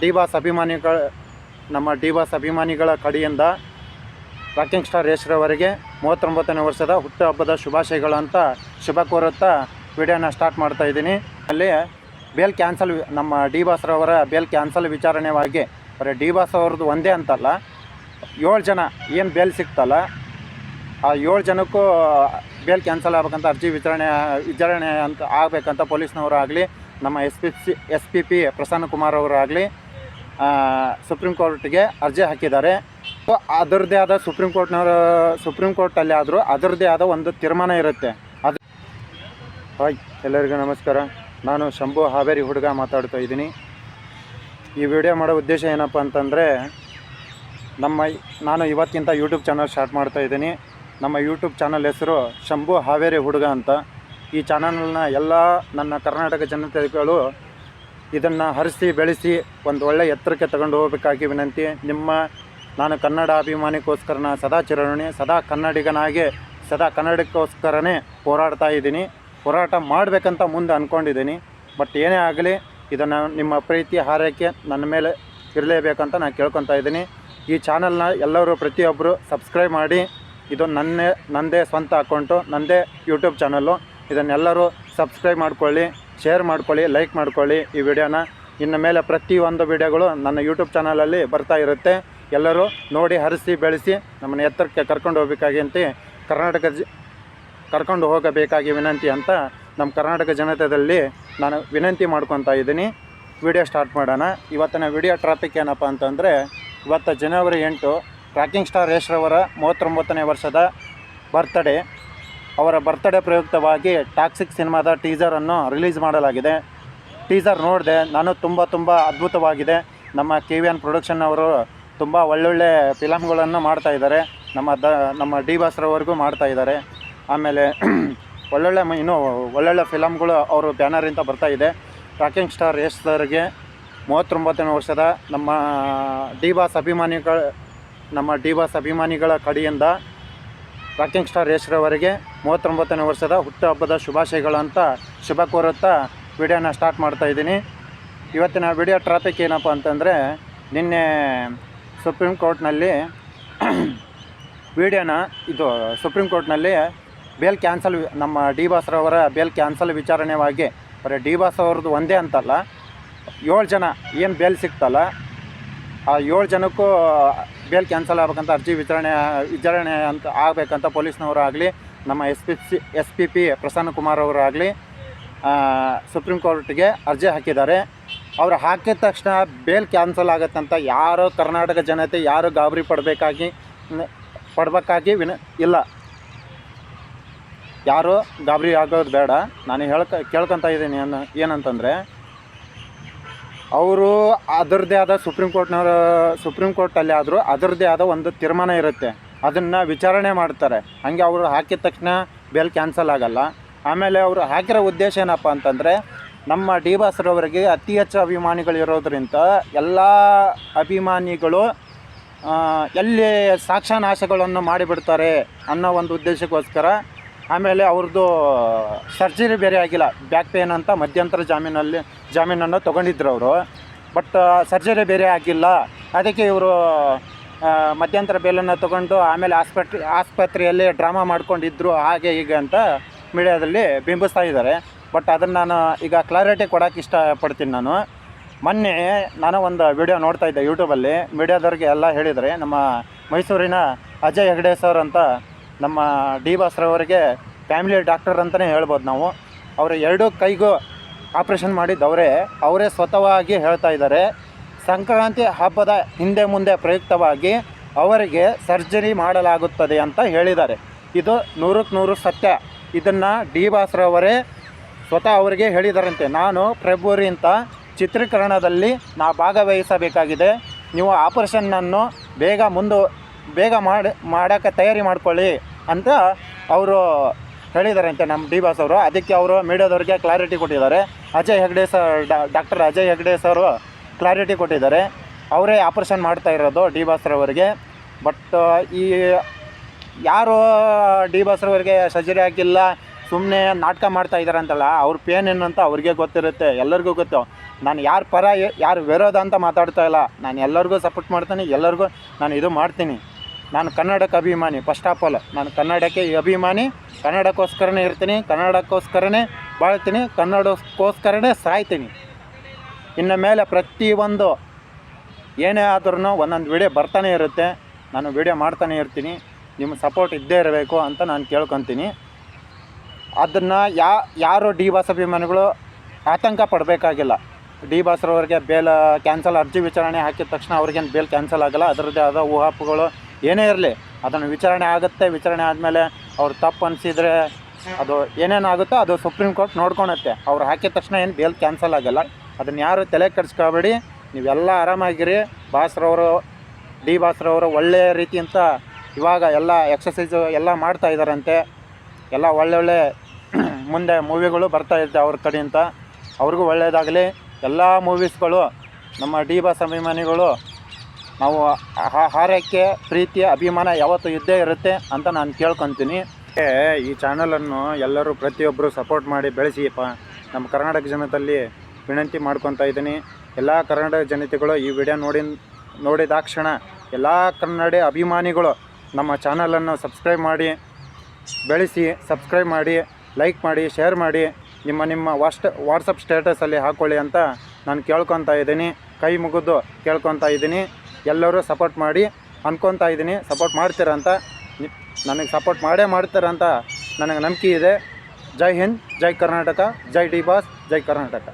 D boss ಅಭಿಮಾನಿಗಳ, ನಮ್ಮ D boss ಅಭಿಮಾನಿಗಳ ಕಡೆಯಿಂದ ರಾಕಿಂಗ್ ಸ್ಟಾರ್ ಯಶ್ರವರಿಗೆ ಮೂವತ್ತೊಂಬತ್ತನೇ ವರ್ಷದ ಹುಟ್ಟುಹಬ್ಬದ ಶುಭಾಶಯಗಳು ಅಂತ ಶುಭ ಕೋರುತ್ತಾ ವಿಡಿಯೋನ ಸ್ಟಾರ್ಟ್ ಮಾಡ್ತಾ ಇದ್ದೀನಿ. ಅಲ್ಲಿ ಬೇಲ್ ಕ್ಯಾನ್ಸಲ್ ನಮ್ಮ ಡಿ ಬಾಸ್ರವರ ಬೇಲ್ ಕ್ಯಾನ್ಸಲ್ ವಿಚಾರಣೆವಾಗಿ, ಬರೀ ಡಿ ಬಾಸ್ ಅವ್ರದ್ದು ಒಂದೇ ಅಂತಲ್ಲ, ಏಳು ಜನ ಏನು ಬೇಲ್ ಸಿಕ್ತಲ್ಲ, ಆ ಏಳು ಜನಕ್ಕೂ ಬೇಲ್ ಕ್ಯಾನ್ಸಲ್ ಆಗಬೇಕಂತ ಅರ್ಜಿ ವಿಚಾರಣೆ ವಿಚಾರಣೆ ಅಂತ ಆಗಬೇಕಂತ ಪೊಲೀಸ್ನವರು ಆಗಲಿ ನಮ್ಮ S P C S P P Prasanna Kumar ಅವರಾಗಲಿ supreme ಕೋರ್ಟ್ಗೆ ಅರ್ಜಿ ಹಾಕಿದ್ದಾರೆ. ಅದರದ್ದೇ ಆದ ಸುಪ್ರೀಂ ಕೋರ್ಟ್ನವರ ಸುಪ್ರೀಂ ಕೋರ್ಟಲ್ಲಿ ಆದರೂ ಅದರದ್ದೇ ಆದ ಒಂದು ತೀರ್ಮಾನ ಇರುತ್ತೆ. ಅದು ಹಾಯ್, ಎಲ್ಲರಿಗೂ ನಮಸ್ಕಾರ. ನಾನು ಶಂಭು ಹಾವೇರಿ ಹುಡುಗ ಮಾತಾಡ್ತಾ ಇದ್ದೀನಿ. ಈ ವಿಡಿಯೋ ಮಾಡೋ ಉದ್ದೇಶ ಏನಪ್ಪ ಅಂತಂದರೆ, ನಮ್ಮ ನಾನು ಇವತ್ತಿಂತ ಯೂಟ್ಯೂಬ್ ಚಾನಲ್ ಸ್ಟಾರ್ಟ್ ಮಾಡ್ತಾ ಇದ್ದೀನಿ. ನಮ್ಮ ಯೂಟ್ಯೂಬ್ ಚಾನಲ್ ಹೆಸರು ಶಂಭು ಹಾವೇರಿ ಹುಡುಗ ಅಂತ. ಈ ಚಾನಲ್ನ ಎಲ್ಲ ನನ್ನ ಕರ್ನಾಟಕ ಜನತೆಗಳು ಇದನ್ನು ಹರಿಸಿ, ಬೆಳೆಸಿ ಒಂದು ಒಳ್ಳೆ ಎತ್ತರಕ್ಕೆ ತಗೊಂಡು ಹೋಗಬೇಕಾಗಿ ವಿನಂತಿ. ನಿಮ್ಮ ನಾನು ಕನ್ನಡ ಅಭಿಮಾನಿಗೋಸ್ಕರನ ಸದಾ ಚಿರಋಣಿ, ಸದಾ ಕನ್ನಡಿಗನಾಗಿ, ಸದಾ ಕನ್ನಡಕ್ಕೋಸ್ಕರನೇ ಹೋರಾಡ್ತಾ ಇದ್ದೀನಿ. ಹೋರಾಟ ಮಾಡಬೇಕಂತ ಮುಂದೆ ಅಂದ್ಕೊಂಡಿದ್ದೀನಿ ಬಟ್ ಏನೇ ಆಗಲಿ, ಇದನ್ನು ನಿಮ್ಮ ಪ್ರೀತಿ ಹಾರೈಕೆ ನನ್ನ ಮೇಲೆ ಇರಲೇಬೇಕಂತ ನಾನು ಕೇಳ್ಕೊತಾ ಇದ್ದೀನಿ. ಈ ಚಾನಲ್ನ ಎಲ್ಲರೂ ಪ್ರತಿಯೊಬ್ಬರು ಸಬ್ಸ್ಕ್ರೈಬ್ ಮಾಡಿ, ಇದು ನನ್ನೇ ನನ್ನದೇ ಸ್ವಂತ ಅಕೌಂಟು ನನ್ನದೇ ಯೂಟ್ಯೂಬ್ ಚಾನಲ್ಲು. ಇದನ್ನೆಲ್ಲರೂ ಸಬ್ಸ್ಕ್ರೈಬ್ ಮಾಡ್ಕೊಳ್ಳಿ. ಶೇರ್ ಮಾಡ್ಕೊಳ್ಳಿ ಲೈಕ್ ಮಾಡ್ಕೊಳ್ಳಿ ಈ ವಿಡಿಯೋನ. ಇನ್ನು ಮೇಲೆ ಪ್ರತಿಯೊಂದು ವಿಡಿಯೋಗಳು ನನ್ನ ಯೂಟ್ಯೂಬ್ ಚಾನಲಲ್ಲಿ ಬರ್ತಾ ಇರುತ್ತೆ. ಎಲ್ಲರೂ ನೋಡಿ, ಹರಿಸಿ, ಬೆಳೆಸಿ ನಮ್ಮನ್ನು ಎತ್ತರಕ್ಕೆ ಕರ್ಕೊಂಡು ಹೋಗಬೇಕಾಗಿ ಅಂತ ಕರ್ನಾಟಕ ಜ, ಕರ್ಕೊಂಡು ಹೋಗಬೇಕಾಗಿ ವಿನಂತಿ ಅಂತ ನಮ್ಮ ಕರ್ನಾಟಕ ಜನತೆಯಲ್ಲಿ ನಾನು ವಿನಂತಿ ಮಾಡ್ಕೊತಾ ಇದ್ದೀನಿ. ವಿಡಿಯೋ ಸ್ಟಾರ್ಟ್ ಮಾಡೋಣ. ಇವತ್ತಿನ ವಿಡಿಯೋ ಟ್ರಾಪಿಕ್ ಏನಪ್ಪ ಅಂತಂದರೆ, ಇವತ್ತು ಜನವರಿ ಎಂಟು ಟ್ರ್ಯಾಕಿಂಗ್ ಸ್ಟಾರ್ ಯಶ್ರವರ ಮೂವತ್ತೊಂಬತ್ತನೇ ವರ್ಷದ ಬರ್ತ್ಡೇ ಅವರ ಬರ್ತ್ಡೇ ಪ್ರಯುಕ್ತವಾಗಿ ಟಾಕ್ಸಿಕ್ ಸಿನಿಮಾದ ಟೀಸರನ್ನು ರಿಲೀಸ್ ಮಾಡಲಾಗಿದೆ. ಟೀಸರ್ ನೋಡಿದೆ, ನಾನು ತುಂಬ ತುಂಬ ಅದ್ಭುತವಾಗಿದೆ. ನಮ್ಮ ಕೆ ವಿ ಎನ್ ಪ್ರೊಡಕ್ಷನ್ ಅವರು ತುಂಬ ಒಳ್ಳೊಳ್ಳೆ ಫಿಲಮ್ಗಳನ್ನು ಮಾಡ್ತಾ ಇದ್ದಾರೆ. ನಮ್ಮ ದ, ನಮ್ಮ ಡಿ ಬಾಸ್ರವರೆಗೂ ಮಾಡ್ತಾ ಇದ್ದಾರೆ. ಆಮೇಲೆ ಒಳ್ಳೊಳ್ಳೆ ಇನ್ನೂ ಒಳ್ಳೊಳ್ಳೆ ಫಿಲಮ್ಗಳು ಅವರು ಬ್ಯಾನರಿಂದ ಬರ್ತಾ ಇದೆ. ಟ್ರಾಕಿಂಗ್ ಸ್ಟಾರ್ ಯಶ್ ಸರ್ಗೆ ಮೂವತ್ತೊಂಬತ್ತನೇ ವರ್ಷದ ನಮ್ಮ ಡಿ ಬಾಸ್ ಅಭಿಮಾನಿಗಳ, ನಮ್ಮ ಡಿ ಬಾಸ್ ಅಭಿಮಾನಿಗಳ ಕಡೆಯಿಂದ ರಾಕಿಂಗ್ ಸ್ಟಾರ್ ಯಶ್ರವರಿಗೆ ಮೂವತ್ತೊಂಬತ್ತನೇ ವರ್ಷದ ಹುಟ್ಟುಹಬ್ಬದ ಶುಭಾಶಯಗಳು ಅಂತ ಶುಭ ಕೋರುತ್ತಾ ವಿಡಿಯೋನ ಸ್ಟಾರ್ಟ್ ಮಾಡ್ತಾ ಇದ್ದೀನಿ. ಇವತ್ತಿನ ವಿಡಿಯೋ ಟ್ರಾಫಿಕ್ ಏನಪ್ಪ ಅಂತಂದರೆ ನಿನ್ನೆ ಸುಪ್ರೀಂ ಕೋರ್ಟ್ನಲ್ಲಿ ವಿಡಿಯೋನ ಇದು ಸುಪ್ರೀಂ ಕೋರ್ಟ್ನಲ್ಲಿ ಬೇಲ್ ಕ್ಯಾನ್ಸಲ್ ನಮ್ಮ ಡಿ ಬಾಸ್ರವರ ಬೇಲ್ ಕ್ಯಾನ್ಸಲ್ ವಿಚಾರಣೆವಾಗಿ, ಬರೀ ಡಿ ಬಾಸ್ ಅವ್ರದ್ದು ಒಂದೇ ಅಂತಲ್ಲ, ಏಳು ಜನ ಏನು ಬೇಲ್ ಸಿಕ್ತಲ್ಲ, ಆ ಏಳು ಜನಕ್ಕೂ ಬೇಲ್ ಕ್ಯಾನ್ಸಲ್ ಆಗ್ಬೇಕಂತ ಅರ್ಜಿ ವಿಚಾರಣೆ ವಿಚಾರಣೆ ಅಂತ ಆಗಬೇಕಂತ ಪೊಲೀಸ್ನವರು ಆಗಲಿ ನಮ್ಮ S P C S P P Prasanna Kumar ಅವರಾಗಲಿ supreme ಕೋರ್ಟ್ಗೆ ಅರ್ಜಿ ಹಾಕಿದ್ದಾರೆ. ಅವ್ರು ಹಾಕಿದ ತಕ್ಷಣ ಬೇಲ್ ಕ್ಯಾನ್ಸಲ್ ಆಗುತ್ತಂತ ಯಾರು ಕರ್ನಾಟಕ ಜನತೆ, ಯಾರು ಗಾಬರಿ ಪಡಬೇಕಾಗಿ ಪಡಬೇಕಾಗಿ ವಿನ, ಇಲ್ಲ. ಯಾರು ಗಾಬರಿ ಆಗೋದು ಬೇಡ. ನಾನು ಹೇಳ್ಕ, ಕೇಳ್ಕೊತಾ ಇದ್ದೀನಿ ಏನು ಏನಂತಂದರೆ, ಅವರು ಅದರದ್ದೇ ಆದ ಸುಪ್ರೀಂ ಕೋರ್ಟ್ನವರು ಸುಪ್ರೀಂ ಕೋರ್ಟಲ್ಲಿ ಆದರೂ ಅದರದ್ದೇ ಆದ ಒಂದು ತೀರ್ಮಾನ ಇರುತ್ತೆ. ಅದನ್ನು ವಿಚಾರಣೆ ಮಾಡ್ತಾರೆ. ಹಾಗೆ ಅವರು ಹಾಕಿದ ತಕ್ಷಣ ಬೇಲ್ ಕ್ಯಾನ್ಸಲ್ ಆಗಲ್ಲ. ಆಮೇಲೆ ಅವರು ಹಾಕಿರೋ ಉದ್ದೇಶ ಏನಪ್ಪ ಅಂತಂದರೆ, ನಮ್ಮ ಡಿ ಬಾಸ್ರವರಿಗೆ ಅತಿ ಹೆಚ್ಚು ಅಭಿಮಾನಿಗಳು ಇರೋದ್ರಿಂದ ಎಲ್ಲ ಅಭಿಮಾನಿಗಳು ಎಲ್ಲಿ ಸಾಕ್ಷ್ಯನಾಶಗಳನ್ನು ಮಾಡಿಬಿಡ್ತಾರೆ ಅನ್ನೋ ಒಂದು ಉದ್ದೇಶಕ್ಕೋಸ್ಕರ, ಆಮೇಲೆ ಅವ್ರದ್ದು ಸರ್ಜರಿ ಬೇರೆ ಆಗಿಲ್ಲ. ಬ್ಯಾಕ್ ಪೇನ್ ಅಂತ ಮಧ್ಯಂತರ ಜಾಮೀನಲ್ಲಿ, ಜಾಮೀನನ್ನು ತೊಗೊಂಡಿದ್ರು ಅವರು. ಬಟ್ ಸರ್ಜರಿ ಬೇರೆ ಆಗಿಲ್ಲ. ಅದಕ್ಕೆ ಇವರು ಮಧ್ಯಂತರ ಬೇಲನ್ನು ತಗೊಂಡು ಆಮೇಲೆ ಆಸ್ಪತ್ರೆ ಆಸ್ಪತ್ರೆಯಲ್ಲಿ ಡ್ರಾಮಾ ಮಾಡ್ಕೊಂಡಿದ್ರು ಹಾಗೆ ಹೀಗೆ ಅಂತ ಮೀಡಿಯಾದಲ್ಲಿ ಬಿಂಬಿಸ್ತಾ ಇದ್ದಾರೆ. ಬಟ್ ಅದನ್ನು ನಾನು ಈಗ ಕ್ಲಾರಿಟಿ ಕೊಡೋಕೆ ಇಷ್ಟಪಡ್ತೀನಿ ನಾನು. ಮೊನ್ನೆ ನಾನು ಒಂದು ವಿಡಿಯೋ ನೋಡ್ತಾ ಇದ್ದೆ ಯೂಟ್ಯೂಬಲ್ಲಿ. ಮೀಡಿಯಾದವ್ರಿಗೆ ಎಲ್ಲ ಹೇಳಿದರೆ, ನಮ್ಮ ಮೈಸೂರಿನ ಅಜಯ್ ಹೆಗಡೆ ಸರ್ ಅಂತ ನಮ್ಮ ಡಿ ಬಾಸ್ರವರಿಗೆ ಫ್ಯಾಮಿಲಿ ಡಾಕ್ಟರ್ ಅಂತಲೇ ಹೇಳ್ಬೋದು ನಾವು. ಅವರು ಎರಡೂ ಕೈಗೂ ಆಪ್ರೇಷನ್ ಮಾಡಿದ್ದವರೇ. ಅವರೇ ಸ್ವತಃವಾಗಿ ಹೇಳ್ತಾ ಇದ್ದಾರೆ. ಸಂಕ್ರಾಂತಿ ಹಬ್ಬದ ಹಿಂದೆ ಮುಂದೆ ಪ್ರಯುಕ್ತವಾಗಿ ಅವರಿಗೆ ಸರ್ಜರಿ ಮಾಡಲಾಗುತ್ತದೆ ಅಂತ ಹೇಳಿದ್ದಾರೆ. ಇದು ನೂರಕ್ಕೆ ನೂರು ಸತ್ಯ. ಇದನ್ನು ಡಿ ಬಾಸ್ರವರೇ ಸ್ವತಃ ಅವರಿಗೆ ಹೇಳಿದರಂತೆ. ನಾನು ಫೆಬ್ರವರಿ ಅಂತ ಚಿತ್ರೀಕರಣದಲ್ಲಿ ನಾ ಭಾಗವಹಿಸಬೇಕಾಗಿದೆ. ನೀವು ಆಪರೇಷನ್ನನ್ನು ಬೇಗ ಮುಂದು ಬೇಗ ಮಾಡಿ ಮಾಡೋಕ್ಕೆ ತಯಾರಿ ಮಾಡ್ಕೊಳ್ಳಿ ಅಂತ ಅವರು ಹೇಳಿದಾರಂತೆ ನಮ್ಮ ಡಿ ಬಾಸ್ ಅವರು. ಅದಕ್ಕೆ ಅವರು ಮೀಡಿಯಾದವ್ರಿಗೆ ಕ್ಲಾರಿಟಿ ಕೊಟ್ಟಿದ್ದಾರೆ. Ajay Hegde sir doctor Ajay Hegde sir clarity ಕೊಟ್ಟಿದ್ದಾರೆ. ಅವರೇ ಆಪರೇಷನ್ ಮಾಡ್ತಾ ಇರೋದು ಡಿ ಬಾಸ್ರವರಿಗೆ ಬಟ್ ಈ ಯಾರು ಡಿ ಬಾಸ್ರವರಿಗೆ ಸರ್ಜರಿ ಆಗಿಲ್ಲ ಸುಮ್ಮನೆ ನಾಟಕ ಮಾಡ್ತಾ ಇದ್ದಾರೆ ಅಂತಲ್ಲ, ಅವ್ರ ಪೇನ್ ಏನು ಅಂತ ಅವ್ರಿಗೆ ಗೊತ್ತಿರುತ್ತೆ, ಎಲ್ಲರಿಗೂ ಗೊತ್ತು. ನಾನು ಯಾರ ಪರ ಯಾರು ವಿರೋಧ ಅಂತ ಮಾತಾಡ್ತಾ ಇಲ್ಲ. ನಾನು ಎಲ್ಲರಿಗೂ ಸಪೋರ್ಟ್ ಮಾಡ್ತೀನಿ, ಎಲ್ಲರಿಗೂ ನಾನು ಇದು ಮಾಡ್ತೀನಿ. ನಾನು ಕನ್ನಡಕ್ಕೆ ಅಭಿಮಾನಿ ಫಸ್ಟ್ ಆಫ್ ಆಲ್ ನಾನು ಕನ್ನಡಕ್ಕೆ ಅಭಿಮಾನಿ, ಕನ್ನಡಕ್ಕೋಸ್ಕರನೇ ಇರ್ತೀನಿ, ಕನ್ನಡಕ್ಕೋಸ್ಕರನೇ ಬಾಳ್ತೀನಿ, ಕನ್ನಡಕ್ಕೋಸ್ಕರನೇ ಸಾಯ್ತೀನಿ. ಇನ್ನು ಮೇಲೆ ಪ್ರತಿಯೊಂದು ಏನೇ ಆದ್ರೂ ಒಂದೊಂದು ವಿಡಿಯೋ ಬರ್ತಾನೆ ಇರುತ್ತೆ. ನಾನು ವಿಡಿಯೋ ಮಾಡ್ತಾನೆ ಇರ್ತೀನಿ. ನಿಮ್ಮ ಸಪೋರ್ಟ್ ಇದ್ದೇ ಇರಬೇಕು ಅಂತ ನಾನು ಕೇಳ್ಕೊತೀನಿ. ಅದನ್ನು ಯಾ, ಯಾರು ಡಿ ಬಾಸ್ ಅಭಿಮಾನಿಗಳು ಆತಂಕ ಪಡಬೇಕಾಗಿಲ್ಲ. ಡಿ ಬಾಸ್ರವ್ರಿಗೆ ಬೇಲ್ ಕ್ಯಾನ್ಸಲ್ ಅರ್ಜಿ ವಿಚಾರಣೆ ಹಾಕಿದ ತಕ್ಷಣ ಅವ್ರಿಗೇನು ಬೇಲ್ ಕ್ಯಾನ್ಸಲ್ ಆಗಲ್ಲ. ಅದರದ್ದೇ ಆದ ಊಹಾಪುಗಳು ಏನೇ ಇರಲಿ, ಅದನ್ನು ವಿಚಾರಣೆ ಆಗುತ್ತೆ. ವಿಚಾರಣೆ ಆದಮೇಲೆ ಅವ್ರು ತಪ್ಪು ಅನಿಸಿದರೆ ಅದು ಏನೇನಾಗುತ್ತೋ ಅದು ಸುಪ್ರೀಂ ಕೋರ್ಟ್ ನೋಡ್ಕೊಳತ್ತೆ ಅವ್ರು ಹಾಕಿದ ತಕ್ಷಣ ಏನು ಬೇಲ್ ಕ್ಯಾನ್ಸಲ್ ಆಗಲ್ಲ. ಅದನ್ನು ಯಾರು ತಲೆ ಕೆಡಿಸ್ಕೊಬೇಡಿ. ನೀವೆಲ್ಲ ಆರಾಮಾಗಿರಿ. ಬಾಸ್ರವರು ಡಿ ಬಾಸ್ರವರು ಒಳ್ಳೆಯ ರೀತಿಯಂತ ಇವಾಗ ಎಲ್ಲ ಎಕ್ಸಸೈಸು ಎಲ್ಲ ಮಾಡ್ತಾ ಇದ್ದಾರಂತೆ. ಎಲ್ಲ ಒಳ್ಳೊಳ್ಳೆ ಮುಂದೆ ಮೂವಿಗಳು ಬರ್ತಾ ಇದ್ದೆ ಅವ್ರ ಕಡೆಯಿಂದ. ಅವ್ರಿಗೂ ಒಳ್ಳೆಯದಾಗಲಿ ಎಲ್ಲ ಮೂವೀಸ್ಗಳು ನಮ್ಮ ಡಿ ಬಾಸ್ ಅಭಿಮಾನಿಗಳು, ನಾವು ಹಾರೈಕೆ, ಪ್ರೀತಿ, ಅಭಿಮಾನ ಯಾವತ್ತೂ ಇದ್ದೇ ಇರುತ್ತೆ ಅಂತ ನಾನು ಕೇಳ್ಕೊತೀನಿ. ಈ ಚಾನಲನ್ನು ಎಲ್ಲರೂ ಪ್ರತಿಯೊಬ್ಬರು ಸಪೋರ್ಟ್ ಮಾಡಿ ಬೆಳೆಸಿಯಪ್ಪ. ನಮ್ಮ ಕರ್ನಾಟಕ ಜನತೆಯಲ್ಲಿ ವಿನಂತಿ ಮಾಡ್ಕೊತಾ ಇದ್ದೀನಿ. ಎಲ್ಲ ಕನ್ನಡ ಜನತೆಗಳು ಈ ವಿಡಿಯೋ ನೋಡಿ, ನೋಡಿದ ಕ್ಷಣ ಎಲ್ಲ ಕನ್ನಡ ಅಭಿಮಾನಿಗಳು ನಮ್ಮ ಚಾನಲನ್ನು ಸಬ್ಸ್ಕ್ರೈಬ್ ಮಾಡಿ, ಬೆಳೆಸಿ ಸಬ್ಸ್ಕ್ರೈಬ್ ಮಾಡಿ ಲೈಕ್ ಮಾಡಿ ಶೇರ್ ಮಾಡಿ, ನಿಮ್ಮ ನಿಮ್ಮ ವಾಸ್ಟ್ ವಾಟ್ಸಪ್ ಸ್ಟೇಟಸಲ್ಲಿ ಹಾಕ್ಕೊಳ್ಳಿ ಅಂತ ನಾನು ಕೇಳ್ಕೊತಾ ಇದ್ದೀನಿ. ಕೈ ಮುಗಿದು ಕೇಳ್ಕೊತಾ ಇದ್ದೀನಿ. ಎಲ್ಲರೂ ಸಪೋರ್ಟ್ ಮಾಡಿ, ಅನ್ಕೊತಾ ಇದ್ದೀನಿ. ಸಪೋರ್ಟ್ ಮಾಡ್ತೀರಂತ ನನಗೆ ಸಪೋರ್ಟ್ ಮಾಡೇ ಮಾಡ್ತೀರಂತ ನನಗೆ ನಂಬಿಕೆ ಇದೆ. ಜೈ ಹಿಂದ್, ಜೈ ಕರ್ನಾಟಕ, ಜೈ ಡಿ ಬಾಸ್, ಜೈ ಕರ್ನಾಟಕ.